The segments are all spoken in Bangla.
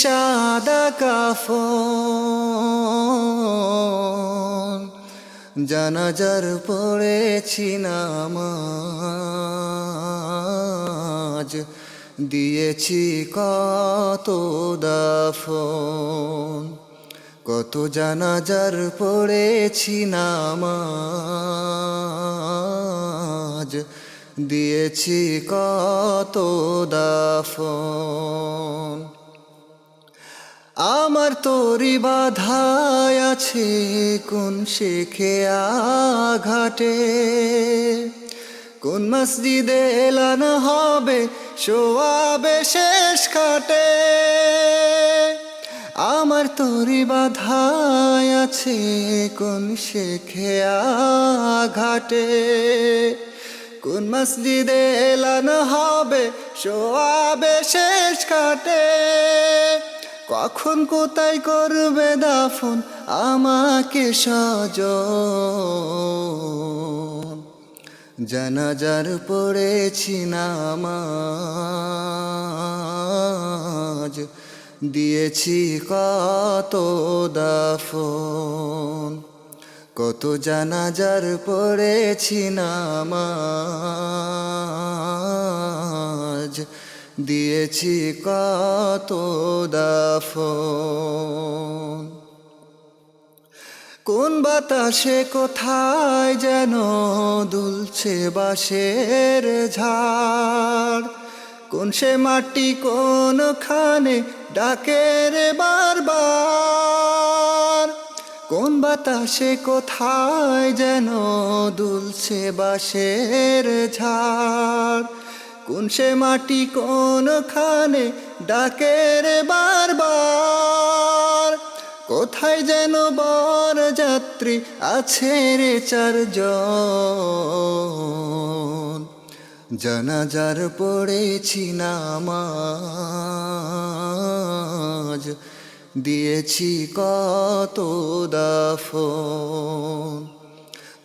সাদা কাফন, জানাজার পড়েছি নামাজ, দিয়েছি কত দাফন, কত জানাজার পড়েছি নামাজ, দিয়েছি কত দাফন। আমার তোরি বাধায় আছে কোন শেখে আঘাটে কোন মসজিদে এলানো হবে শোয়াবে শেষ খাটে? আমার তোরি বাধায় আছে কোন শেখে আঘাটে কোন মসজিদে এলানো হবে শোয়াবে শেষ খাটে? কখন কোথায় করবে দাফন আমাকে সজ জানাজার পড়েছি নামাজ, দিয়েছি কত দাফন? কত জানাজার পড়েছি নামাজ দিয়েছি কত দাফন। কোন বাতাসে কোথায় যেন দুলছে বাঁশের ঝাড়। কোন সে মাটি কোনখানে ডাকে রে বারবার। কোন বাতাসে কোথায় যেন দুলছে বাঁশের ঝাড়। কোন সে মাটি, কোনখানে ডাকে রে বারবার? কোথায় যেন বর যাত্রী আছে রে চারজন? জানাজার পড়েছি নামাজ, দিয়েছি কত দাফন?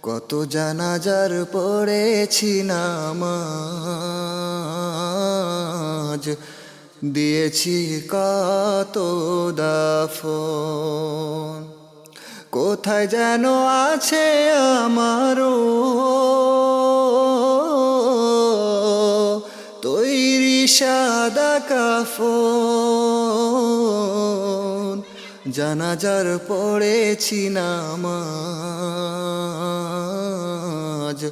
কত জানাজার পড়েছি নামাজ? দিয়েছি কত দাফন। কোথায় যেন আছে আমারও তৈরি সাদা কাফন। জানাজার পড়েছি না নামাজ।